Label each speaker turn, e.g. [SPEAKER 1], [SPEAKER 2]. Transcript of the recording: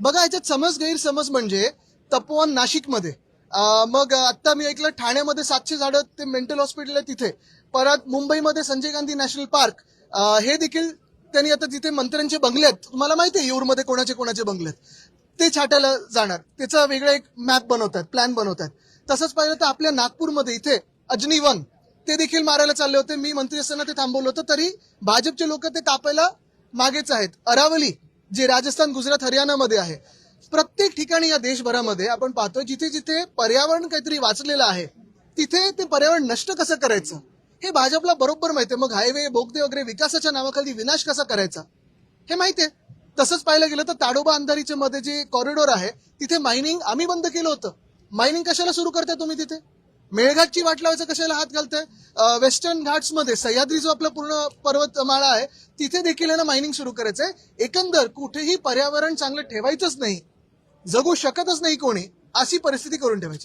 [SPEAKER 1] बघा याच्यात समज गैरसमज म्हणजे तपोवन नाशिकमध्ये. मग आता मी ऐकलं ठाण्यामध्ये सातशे झाडं ते मेंटल हॉस्पिटल आहे तिथे. परत मुंबईमध्ये संजय गांधी नॅशनल पार्क. हे देखील त्यांनी आता तिथे मंत्र्यांचे बंगले आहेत तुम्हाला माहिती आहे येऊरमध्ये कोणाचे कोणाचे बंगले आहेत? ते छाटायला जाणार. त्याचा वेगळा एक मॅप बनवतात प्लॅन बनवतात. तसंच पाहिलं तर आपल्या नागपूरमध्ये इथे अजनी वन ते देखील मारायला चालले होते. मी मंत्री असताना ते थांबवलं होतं तरी भाजपचे लोक ते कापायला मागेच आहेत. अरावली जे राजस्थान गुजरात हरियाणामध्ये आहे. प्रत्येक ठिकाणी या देशभरामध्ये आपण पाहतोय जिथे जिथे पर्यावरण काहीतरी वाचलेलं आहे तिथे ते पर्यावरण नष्ट कसं करायचं? हे भाजपला बरोबर माहिती आहे. मग हायवे बोगदे वगैरे विकासाच्या नावाखाली विनाश कसा करायचा? हे माहिती आहे. तसंच पाहायला गेलं तर ताडोबा अंधारीच्या मध्ये जे कॉरिडॉर आहे तिथे मायनिंग आम्ही बंद केलं होतं. मायनिंग कशाला सुरू करताय तुम्ही तिथे? मेळघाटची वाट लावायचं कशाला हात घालताय? वेस्टर्न घाट्समध्ये सह्याद्री जो आपला पूर्ण पर्वतमाळा आहे तिथे देखील यांना मायनिंग सुरू करायचं आहे एकंदर कुठेही पर्यावरण चांगलं ठेवायचंच नाही. जगू शकतच नाही कोणी अशी परिस्थिती करून ठेवायची.